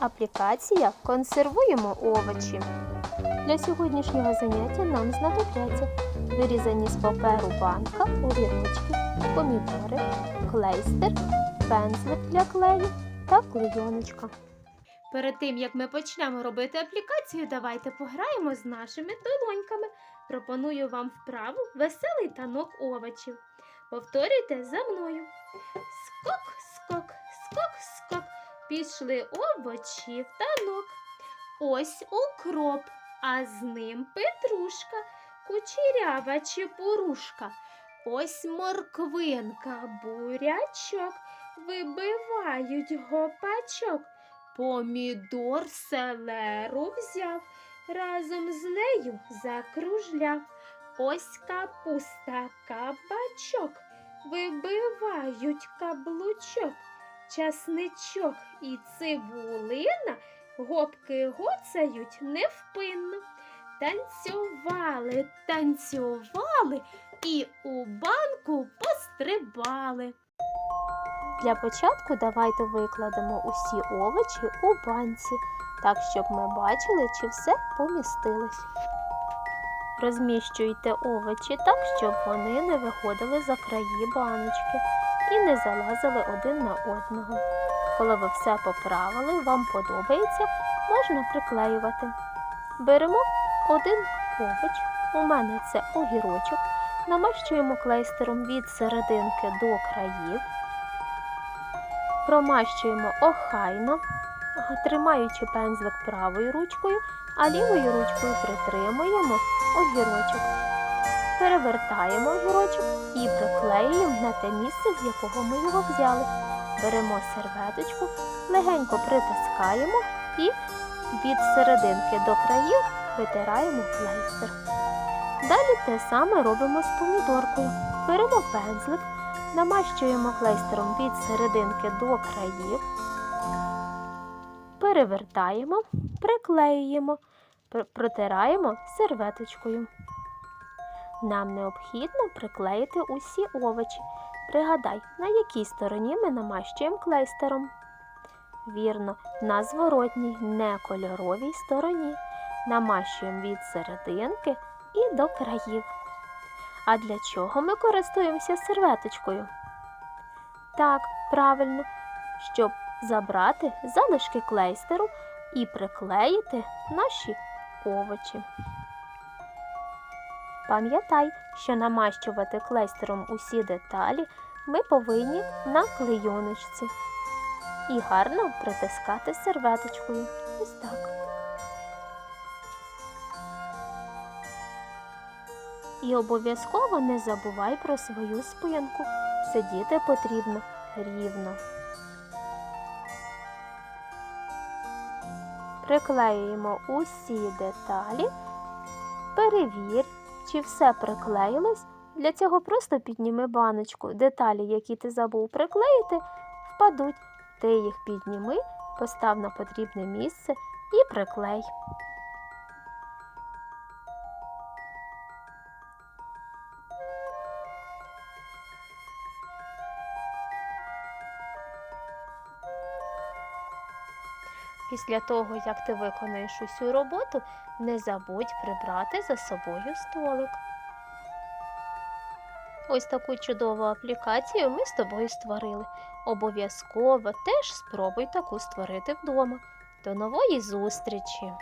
Аплікація Консервуємо овочі. Для сьогоднішнього заняття нам знадобляться вирізані з паперу банка, огірочки, помідори, клейстер, пензлик для клею та клейоночка. Перед тим як ми почнемо робити аплікацію, давайте пограємо з нашими долоньками. Пропоную вам вправу веселий танок овочів. Повторюйте за мною. Скок. Пішли овочі в танок. Ось укроп, а з ним петрушка, кучерява чепурушка. Ось морквинка, бурячок, вибивають гопачок. Помідор селеру взяв, разом з нею закружляв. Ось капуста, кабачок, вибивають каблучок, часничок і цибулина гопки гоцають невпинно. Танцювали, танцювали і у банку пострибали. Для початку давайте викладемо усі овочі у банці, так щоб ми бачили, чи все помістилось. Розміщуйте овочі так, щоб вони не виходили за краї баночки і не залазили один на одного. Коли ви все поправили, вам подобається, можна приклеювати. Беремо один овоч, у мене це огірочок, намащуємо клейстером від серединки до країв, промащуємо охайно, тримаючи пензлик правою ручкою, а лівою ручкою притримуємо огірочок. Перевертаємо огірочок і приклеюємо на те місце, з якого ми його взяли. Беремо серветочку, легенько притискаємо і від серединки до країв витираємо клейстер. Далі те саме робимо з помідоркою. Беремо пензлик, намащуємо клейстером від серединки до країв, перевертаємо, приклеюємо, протираємо серветочкою. Нам необхідно приклеїти усі овочі. Пригадай, на якій стороні ми намащуємо клейстером. Вірно, на зворотній, не кольоровій стороні. Намащуємо від серединки і до країв. А для чого ми користуємося серветочкою? Так, правильно, щоб забрати залишки клейстеру і приклеїти наші овочі. Пам'ятай, що намащувати клейстером усі деталі ми повинні на клейоночці і гарно притискати серветочкою. Ось так. І обов'язково не забувай про свою спинку. Сидіти потрібно рівно. Приклеюємо усі деталі. Перевір, чи все приклеїлось. Для цього просто підніми баночку. Деталі, які ти забув приклеїти, впадуть. Ти їх підніми, постав на потрібне місце і приклей. Після того, як ти виконаєш усю роботу, не забудь прибрати за собою столик. Ось таку чудову аплікацію ми з тобою створили. Обов'язково теж спробуй таку створити вдома. До нової зустрічі!